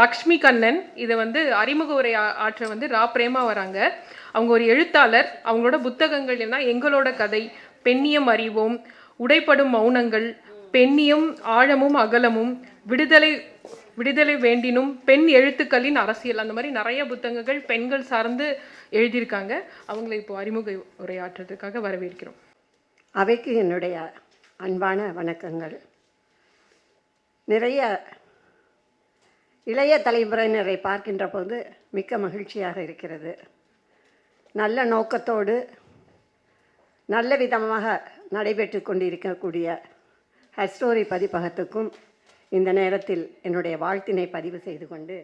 லக்ஷ்மி கண்ணன் இதை வந்து அறிமுக உரை ஆற்ற வந்து ரா பிரேமா வராங்க. அவங்க ஒரு எழுத்தாளர். அவங்களோட புத்தகங்கள் என்ன? எங்களோட கதை பெண்ணியம் அறிவோம் உடைப்படும் மௌனங்கள் பெண்ணியம் ஆழமும் அகலமும் விடுதலை விடுதலை வேண்டினும் பெண் எழுத்துக்களின் அரசியல் அந்த மாதிரி நிறைய புத்தகங்கள் பெண்கள் சார்ந்து எழுதியிருக்காங்க. அவங்களை இப்போ அறிமுக உரையாற்றுறதுக்காக வரவேற்கிறோம். அவைக்கு என்னுடைய அன்பான வணக்கங்கள். நிறைய இளைய தலைமுறையினரை பார்க்கின்ற போது மிக்க மகிழ்ச்சியாக இருக்கிறது. நல்ல நோக்கத்தோடு நல்ல விதமாக நடைபெற்று கொண்டிருக்கக்கூடிய ஹஸ்டோரி பதிப்பகத்துக்கும் இந்த நேரத்தில் என்னுடைய வாழ்த்தினை பதிவு செய்து கொண்டு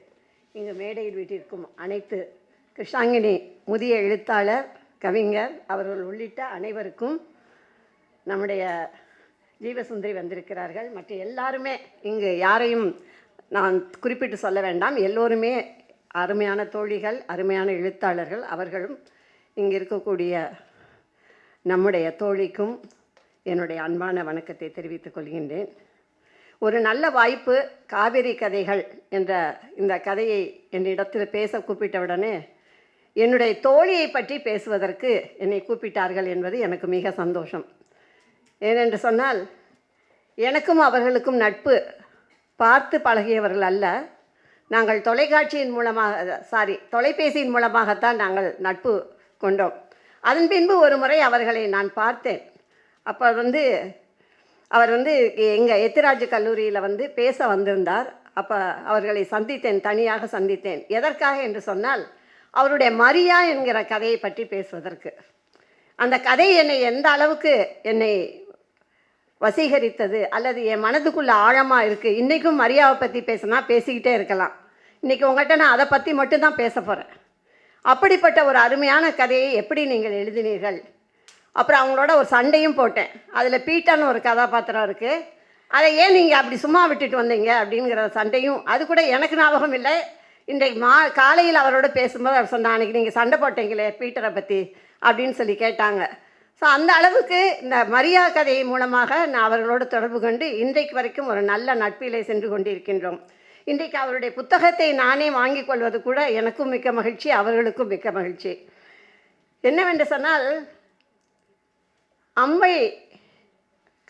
இங்கு மேடையில் வீட்டிற்கும் அனைத்து கிருஷ்ணாங்கினி முதிய எழுத்தாளர் கவிஞர் அவர்கள் உள்ளிட்ட அனைவருக்கும் நம்முடைய ஜீவசுந்தரி வந்திருக்கிறார்கள். மற்ற எல்லாருமே இங்கு யாரையும் நான் குறிப்பிட்டு சொல்ல வேண்டாம். எல்லோருமே அருமையான தோழிகள் அருமையான எழுத்தாளர்கள். அவர்களும் இங்கே இருக்கக்கூடிய நம்முடைய தோழிக்கும் என்னுடைய அன்பான வணக்கத்தை தெரிவித்துக் கொள்கின்றேன். ஒரு நல்ல வாய்ப்பு காவிரி கதைகள் என்ற இந்த கதையை என்னிடத்தில் பேச கூப்பிட்டவுடனே என்னுடைய தோழியை பற்றி பேசுவதற்கு என்னை கூப்பிட்டார்கள் என்பது எனக்கு மிக சந்தோஷம். ஏனென்று சொன்னால் எனக்கும் அவர்களுக்கும் நட்பு பார்த்து பழகியவர்கள் அல்ல. நாங்கள் தொலைக்காட்சியின் மூலமாக சாரி தொலைபேசியின் மூலமாகத்தான் நாங்கள் நட்பு கொண்டோம். அதன் பின்பு ஒரு முறை அவர்களை நான் பார்த்தேன். அப்போ வந்து அவர் வந்து எங்கள் எத்திராஜ் கல்லூரியில் வந்து பேச வந்திருந்தார். அப்போ அவர்களை சந்தித்தேன் தனியாக சந்தித்தேன். எதற்காக என்று சொன்னால் அவருடைய மரியா என்கிற கதையை பற்றி பேசுவதற்கு. அந்த கதை என்னை எந்த அளவுக்கு என்னை வசீகரித்தது அல்லது என் மனதுக்குள்ள ஆழமாக இருக்குது இன்றைக்கும் மரியாவை பற்றி பேசினா பேசிக்கிட்டே இருக்கலாம். இன்றைக்கி உங்கள்கிட்ட நான் அதை பற்றி மட்டும்தான் பேச போகிறேன் அப்படிப்பட்ட ஒரு அருமையான கதையை எப்படி நீங்கள் எழுதினீர்கள்? அப்புறம் அவங்களோட ஒரு சண்டையும் போட்டேன். அதில் பீட்டான்னு ஒரு கதாபாத்திரம் இருக்குது அதை ஏன் நீங்கள் அப்படி சும்மா விட்டுட்டு வந்தீங்க அப்படிங்கிற சண்டையும் அது கூட எனக்கு ஞாபகம் இல்லை. இன்றைக்கு மா காலையில் அவரோட பேசும்போது அவர் சொன்னார் அன்றைக்கி நீங்கள் சண்டை போட்டீங்களே பீட்டரை பற்றி அப்படின்னு சொல்லி கேட்டாங்க. ஸோ அந்த அளவுக்கு இந்த மரியா கதை மூலமாக நான் அவர்களோடு தொடர்பு கொண்டு இன்றைக்கு வரைக்கும் ஒரு நல்ல நட்பிலே சென்று கொண்டிருக்கின்றோம். இன்றைக்கு அவருடைய புத்தகத்தை நானே வாங்கிக் கொள்வது கூட எனக்கும் மிக்க மகிழ்ச்சி அவர்களுக்கும் மிக்க மகிழ்ச்சி. என்னவென்று சொன்னால் அம்மை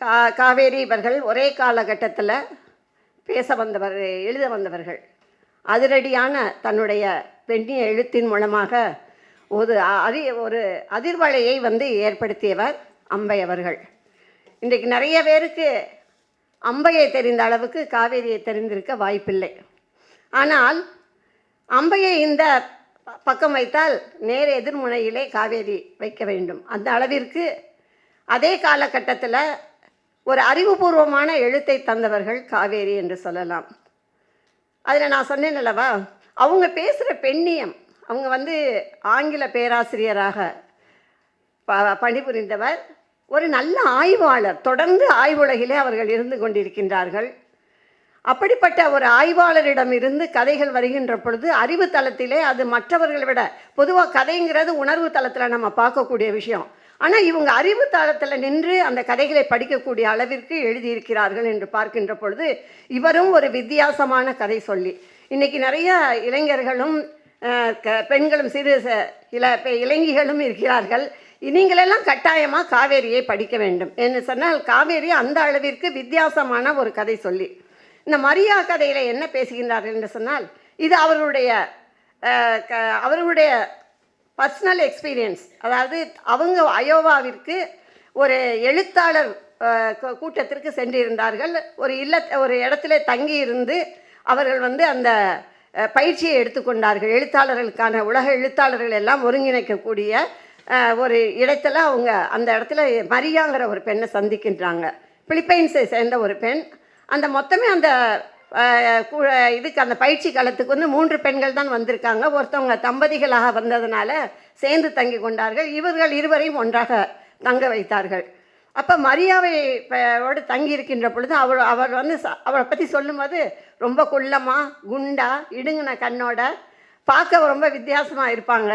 கா காவேரி இவர்கள் ஒரே காலகட்டத்தில் பேச வந்தவர் எழுத வந்தவர்கள். அதிரடியான தன்னுடைய பெண்ணிய எழுத்தின் மூலமாக ஒரு அரி ஒரு அதிர்வலையை வந்து ஏற்படுத்தியவர் அம்பை அவர்கள். இன்றைக்கு நிறைய பேருக்கு அம்பையை தெரிந்த அளவுக்கு காவேரியை தெரிந்திருக்க வாய்ப்பில்லை. ஆனால் அம்பையை இந்த ப- பக்கம் வைத்தால் நேர எதிர்முனையிலே காவேரி வைக்க வேண்டும். அந்த அளவிற்கு அதே காலகட்டத்தில் ஒரு அறிவுபூர்வமான எழுத்தை தந்தவர்கள் காவேரி என்று சொல்லலாம். அதில் நான் சொன்னேன் அல்லவா? அவங்க பேசுகிற பெண்ணியம் அவங்க வந்து ஆங்கில பேராசிரியராக ப பணிபுரிந்தவர். ஒரு நல்ல ஆய்வாளர் தொடர்ந்து ஆய்வுலகிலே அவர்கள் இருந்து கொண்டிருக்கின்றார்கள். அப்படிப்பட்ட ஒரு ஆய்வாளரிடம் இருந்து கதைகள் வருகின்ற பொழுது அறிவு தளத்திலே அது மற்றவர்களை விட பொதுவாக கதைங்கிறது உணர்வு தளத்தில் நம்ம பார்க்கக்கூடிய விஷயம். ஆனால் இவங்க அறிவு தளத்தில் நின்று அந்த கதைகளை படிக்கக்கூடிய அளவிற்கு எழுதியிருக்கிறார்கள் என்று பார்க்கின்ற பொழுது இவரும் ஒரு வித்தியாசமான கதை சொல்லி. இன்றைக்கி நிறைய இளைஞர்களும் பெண்களும் சிறு ச- இள பெ- இருக்கிறார்கள். நீங்களெல்லாம் கட்டாயமாக காவேரியை படிக்க வேண்டும். என்று சொன்னால் காவேரி அந்த அளவிற்கு வித்தியாசமான ஒரு கதை சொல்லி இந்த மரியா கதையில் என்ன பேசுகின்றார்கள் என்று சொன்னால் இது அவர்களுடைய க- அவர்களுடைய பர்சனல் எக்ஸ்பீரியன்ஸ் அதாவது அவங்க அயோவாவிற்கு ஒரு எழுத்தாளர் கூட்டத்திற்கு சென்றிருந்தார்கள். ஒரு இல்ல ஒரு இடத்துல தங்கி இருந்து அவர்கள் வந்து அந்த பயிற்சியை எடுத்துக்கொண்டார்கள். எழுத்தாளர்களுக்கான உலக எழுத்தாளர்கள் எல்லாம் ஒருங்கிணைக்கக்கூடிய ஒரு இடத்துல அவங்க அந்த இடத்துல மரியாங்கிற ஒரு பெண்ணை சந்திக்கின்றாங்க. பிலிப்பைன்ஸை சேர்ந்த ஒரு பெண். அந்த மொத்தமே அந்த கு- இதுக்கு அந்த பயிற்சி காலத்துக்கு வந்து மூன்று பெண்கள் தான் வந்திருக்காங்க. ஒருத்தவங்க தம்பதிகளாக வந்ததுனால சேர்ந்து தங்கி கொண்டார்கள். இவர்கள் இருவரையும் ஒன்றாக தங்க வைத்தார்கள். அப்போ மரியாவை தங்கி இருக்கின்ற பொழுது அவர் அவர் வந்து ச- அவரை பற்றி சொல்லும்போது ரொம்ப குள்ளமாக குண்டா இடுங்கின கண்ணோட பார்க்க ரொம்ப வித்தியாசமாக இருப்பாங்க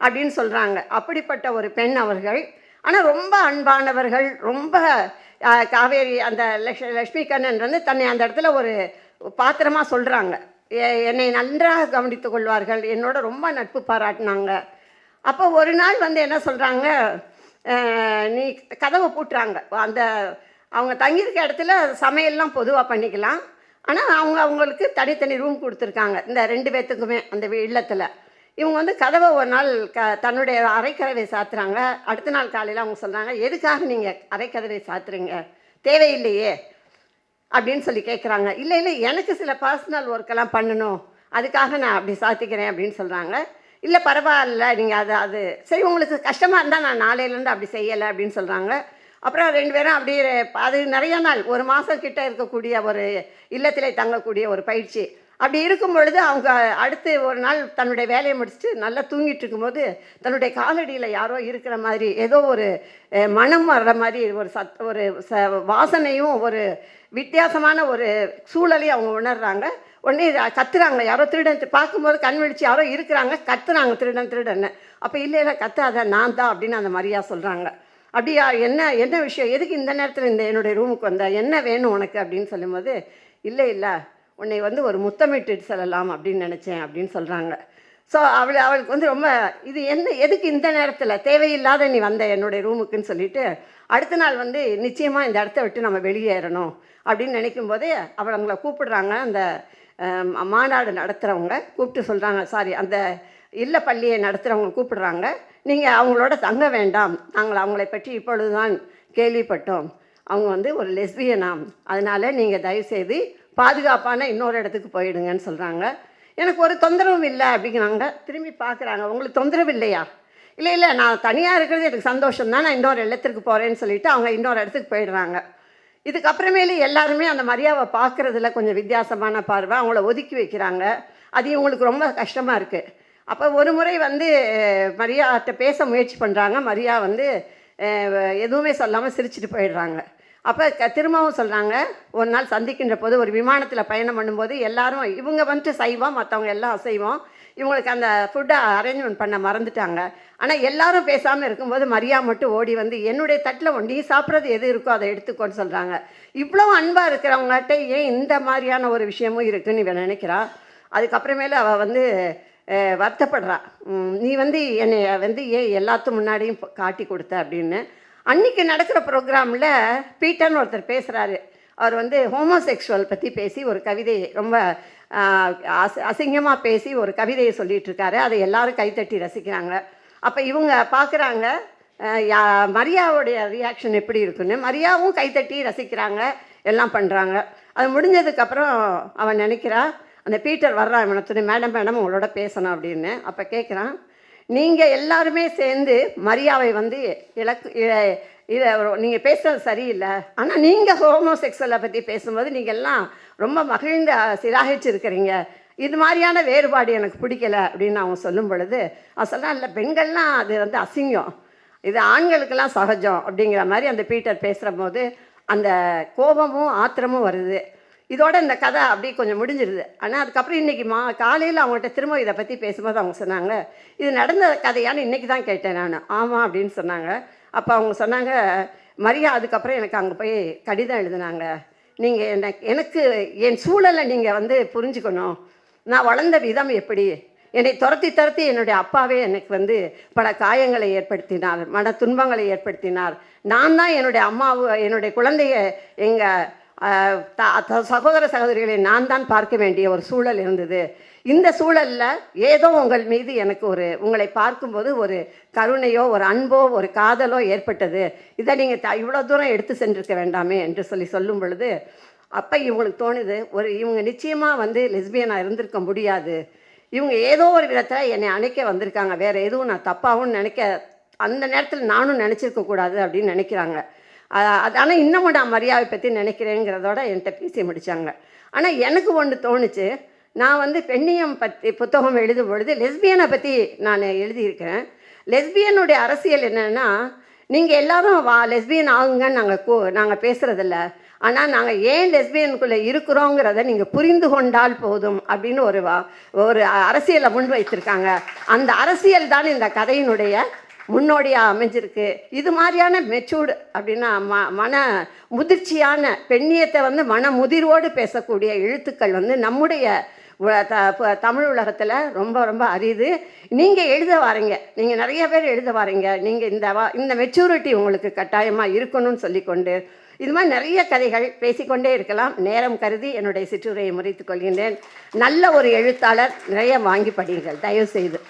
அப்படின்னு சொல்கிறாங்க அப்படிப்பட்ட ஒரு பெண் அவர்கள். ஆனால் ரொம்ப அன்பானவர்கள் ரொம்ப காவேரி அந்த லக்ஷ் லக்ஷ்மி கண்ணன் வந்து தன்னை அந்த இடத்துல ஒரு பாத்திரமாக சொல்கிறாங்க என்னை நன்றாக கவனித்து கொள்வார்கள் என்னோட ரொம்ப நட்பு பாராட்டினாங்க. அப்போ ஒரு நாள் வந்து என்ன சொல்கிறாங்க நீ கதவை பூட்டுறாங்க. அந்த அவங்க தங்கியிருக்க இடத்துல சமையல்லாம் பொதுவாக பண்ணிக்கலாம். ஆனால் அவங்க அவங்களுக்கு தனித்தனி ரூம் கொடுத்துருக்காங்க. இந்த ரெண்டு பேர்த்துக்குமே அந்த இல்லத்தில். இவங்க வந்து கதவை ஒரு நாள் க தன்னுடைய அரைக்கதவை சாத்துறாங்க. அடுத்த நாள் காலையில் அவங்க சொல்கிறாங்க எதுக்காக நீங்கள் அரைக்கதவை சாத்துறீங்க? தேவையில்லையே. அப்படின்னு சொல்லி கேட்குறாங்க இல்லை இல்லை எனக்கு சில பர்சனல் ஒர்க்கெல்லாம் பண்ணணும். அதுக்காக நான் அப்படி சாத்திக்கிறேன். அப்படின்னு சொல்கிறாங்க இல்லை பரவாயில்ல நீங்கள் அது அது சரி உங்களுக்கு கஷ்டமாக இருந்தால் நான் நாளையிலேருந்து அப்படி செய்யலை அப்படின்னு சொல்கிறாங்க அப்புறம் ரெண்டு பேரும் அப்படியே அது நிறைய நாள் ஒரு மாதம் கிட்ட இருக்கக்கூடிய ஒரு இல்லத்திலே தங்கக்கூடிய ஒரு பயிற்சி. அப்படி இருக்கும் பொழுது அவங்க அடுத்து ஒரு நாள் தன்னுடைய வேலையை முடிச்சுட்டு நல்லா தூங்கிட்டு இருக்கும்போது தன்னுடைய காலடியில் யாரோ இருக்கிற மாதிரி ஏதோ ஒரு மனம் வர்ற மாதிரி ஒரு சத் ஒரு ச வாசனையும் ஒரு வித்தியாசமான ஒரு சூழலையும் அவங்க உணர்றாங்க. உடனே கத்துறாங்க. யாரோ திருடன் பார்க்கும்போது கண் விழிச்சு யாரோ இருக்கிறாங்க. கத்துறாங்க திருடன் திருடன்னு. அப்போ இல்லை இல்லை கத்தாத நான் தான் அப்படின்னு அந்த மரியா சொல்கிறாங்க அப்படியா என்ன என்ன விஷயம்? எதுக்கு இந்த நேரத்தில் இந்த என்னுடைய ரூமுக்கு வந்த? என்ன வேணும் உனக்கு? அப்படின்னு சொல்லும்போது இல்லை இல்லை உன்னை வந்து ஒரு முத்தமிட்டு செல்லலாம் அப்படின்னு நினச்சேன் அப்படின்னு சொல்கிறாங்க ஸோ அவள் அவளுக்கு வந்து ரொம்ப இது என்ன எதுக்கு இந்த நேரத்தில்? தேவையில்லாத நீ வந்த என்னுடைய ரூமுக்குன்னு சொல்லிட்டு அடுத்த நாள் வந்து நிச்சயமாக இந்த இடத்த விட்டு நம்ம வெளியேறணும் அப்படின்னு நினைக்கும் போதே அவள் அவங்கள கூப்பிடுறாங்க. அந்த மாநாடு நடத்துகிறவங்க கூப்பிட்டு சொல்கிறாங்க சாரி அந்த இல்ல பள்ளியை நடத்துகிறவங்க கூப்பிடுறாங்க. நீங்கள் அவங்களோட தங்க வேண்டாம். நாங்கள் அவங்களை பற்றி இப்பொழுதுதான் கேள்விப்பட்டோம். அவங்க வந்து ஒரு லெஸ்பியனாம் அதனால் நீங்கள் தயவுசெய்து பாதுகாப்பான இன்னொரு இடத்துக்கு போயிடுங்கன்னு சொல்கிறாங்க எனக்கு ஒரு தொந்தரவும் இல்லை அப்படிங்கிறாங்க. திரும்பி பார்க்குறாங்க உங்களுக்கு தொந்தரவு இல்லையா? இல்லை இல்லை நான் தனியாக இருக்கிறது எனக்கு சந்தோஷம் தான் நான் இன்னொரு இடத்துக்கு போகிறேன்னு சொல்லிவிட்டு அவங்க இன்னொரு இடத்துக்கு போயிடுறாங்க. இதுக்கப்புறமேலு எல்லாருமே அந்த மரியாவை பார்க்குறதுல கொஞ்சம் வித்தியாசமான பார்வை. அவங்கள ஒதுக்கி வைக்கிறாங்க. அது இவங்களுக்கு ரொம்ப கஷ்டமாக இருக்குது அப்போ ஒரு முறை வந்து மரியாட்ட பேச முயற்சி பண்ணுறாங்க மரியா வந்து எதுவுமே சொல்லாமல் சிரிச்சிட்டு போயிடுறாங்க. அப்போ திரும்பவும் சொல்கிறாங்க ஒரு நாள் சந்திக்கின்ற போது ஒரு விமானத்தில் பயணம் பண்ணும்போது எல்லாரும் இவங்க வந்துட்டு சைவம் மற்றவங்க எல்லாம் அசைவம். இவங்களுக்கு அந்த ஃபுட்டை அரேஞ்ச்மெண்ட் பண்ண மறந்துட்டாங்க. ஆனால் எல்லாரும் பேசாமல் இருக்கும்போது மரியா மட்டும் ஓடி வந்து என்னுடைய தட்டில் நீ சாப்பிட்றது எது இருக்கோ அதை எடுத்துக்கோன்னு சொல்கிறாங்க இவ்வளோ அன்பாக இருக்கிறவங்கள்ட்ட ஏன் இந்த மாதிரியான ஒரு விஷயமும் இருக்குன்னு இவன் நினைக்கிறா. அதுக்கப்புறமேல அவள் வந்து வருத்தப்படுறா. நீ வந்து என்னை வந்து ஏன் எல்லாத்து முன்னாடியும் காட்டி கொடுத்த? அப்படின்னு. அன்னைக்கு நடக்கிற ப்ரோக்ராமில் பீட்டர்னு ஒருத்தர் பேசுகிறாரு அவர் வந்து ஹோமோசெக்ஷுவல் பற்றி பேசி ஒரு கவிதை ரொம்ப அசி அசிங்கமாக பேசி ஒரு கவிதையை சொல்லிகிட்டு இருக்காரு அதை எல்லாரும் கைத்தட்டி ரசிக்கிறாங்க. அப்போ இவங்க பார்க்குறாங்க யா மரியாவுடைய ரியாக்ஷன் எப்படி இருக்குன்னு. மரியாவும் கைத்தட்டி ரசிக்கிறாங்க எல்லாம் பண்ணுறாங்க அது முடிஞ்சதுக்கப்புறம் அவன் நினைக்கிறா அந்த பீட்டர் வர்றான் இவனை மேடம் மேடம் உங்களோட பேசணும் அப்படின்னு. அப்போ கேட்குறான் நீங்கள் எல்லாருமே சேர்ந்து மரியாவை வந்து இலக்கு இ- இதை நீங்கள் பேசுறது சரியில்லை. ஆனால் நீங்கள் ஹோமோசெக்ஸலை பற்றி பேசும்போது நீங்கள் எல்லாம் ரொம்ப மகிழ்ந்து அஹ், சிராகிச்சிருக்கிறீங்க. இது மாதிரியான வேறுபாடு எனக்கு பிடிக்கல அப்படின்னு அவங்க சொல்லும் பொழுது அவன் சொல்கிறான் இல்லை பெண்கள்லாம் அது வந்து அசிங்கம். இது ஆண்களுக்கெல்லாம் சகஜம். அப்படிங்கிற மாதிரி அந்த பீட்டர் பேசுகிற போது அந்த கோபமும் ஆத்திரமும் வருது. இதோட இந்த கதை அப்படியே கொஞ்சம் முடிஞ்சிருது. ஆனால் அதுக்கப்புறம் இன்றைக்கி மா காலையில் அவங்கள்ட்ட திரும்ப இதை பற்றி பேசும்போது அவங்க சொன்னாங்க இது நடந்த கதையான்னு இன்றைக்கி தான் கேட்டேன் நான். ஆமாம் அப்படின்னு சொன்னாங்க. அப்போ அவங்க சொன்னாங்க மரியா அதுக்கப்புறம் எனக்கு அங்கே போய் கடிதம் எழுதினாங்க. நீங்கள் எனக்கு எனக்கு என் சூழலை நீங்கள் வந்து புரிஞ்சுக்கணும். நான் வளர்ந்த விதம் எப்படி? என்னை துரத்தி துரத்தி என்னுடைய அப்பாவே எனக்கு வந்து பல காயங்களை ஏற்படுத்தினார் மன துன்பங்களை ஏற்படுத்தினார். நான் தான் என்னுடைய அம்மாவு என்னுடைய குழந்தைய எங்கள் சகோதர சகோதரிகளை நான் தான் பார்க்க வேண்டிய ஒரு சூழல் இருந்தது. இந்த சூழலில் ஏதோ உங்கள் மீது எனக்கு ஒரு உங்களை பார்க்கும்போது ஒரு கருணையோ ஒரு அன்போ ஒரு காதலோ ஏற்பட்டது. இதை நீங்கள் த இவ்வளோ தூரம் எடுத்து சென்றிருக்க வேண்டாமே என்று சொல்லி சொல்லும் பொழுது அப்போ இவங்களுக்கு தோணுது ஒரு இவங்க நிச்சயமாக வந்து லெஸ்பியனாக இருந்திருக்க முடியாது. இவங்க ஏதோ ஒரு விதத்தில் என்னை அணைக்க வந்திருக்காங்க. வேறு எதுவும் நான் தப்பாகவும் நினைக்க அந்த நேரத்தில் நானும் நினச்சிருக்க கூடாது அப்படின்னு நினைக்கிறாங்க. அது ஆனால் இன்னமும் நான் மரியாதை பற்றி நினைக்கிறேங்கிறதோட என்கிட்ட பேசி முடித்தாங்க ஆனால் எனக்கு ஒன்று தோணுச்சு நான் வந்து பெண்ணியம் பற்றி புத்தகம் எழுதும் பொழுது லெஸ்பியனை பற்றி நான் எழுதியிருக்கிறேன். லெஸ்பியனுடைய அரசியல் என்னென்னா நீங்கள் எல்லாரும் வா லெஸ்பியன் ஆகுங்கன்னு நாங்கள் கூ நாங்கள் பேசுகிறதில்ல ஆனால் நாங்கள் ஏன் லெஸ்பியனுக்குள்ளே இருக்கிறோங்கிறத நீங்கள் புரிந்து கொண்டால் போதும் அப்படின்னு ஒரு வா ஒரு அரசியலை முன்வைத்திருக்காங்க. அந்த அரசியல் தான் இந்த கதையினுடைய முன்னோடியாக அமைஞ்சிருக்கு. இது மாதிரியான மெச்சூர்டு அப்படின்னா ம மன முதிர்ச்சியான பெண்ணியத்தை வந்து மன முதிர்வோடு பேசக்கூடிய எழுத்துக்கள் வந்து நம்முடைய தமிழ் உலகத்தில் ரொம்ப ரொம்ப அரிது. நீங்கள் எழுத வரீங்க. நீங்கள் நிறைய பேர் எழுத வரீங்க. நீங்கள் இந்த வா இந்த மெச்சூரிட்டி உங்களுக்கு கட்டாயமாக இருக்கணும்னு சொல்லிக்கொண்டு இது மாதிரி நிறைய கதைகள் பேசிக்கொண்டே இருக்கலாம். நேரம் கருதி என்னுடைய சிற்றுரையை முறித்துக் கொள்கின்றேன். நல்ல ஒரு எழுத்தாளர் நிறைய வாங்கி படியுங்கள். தயவு செய்து.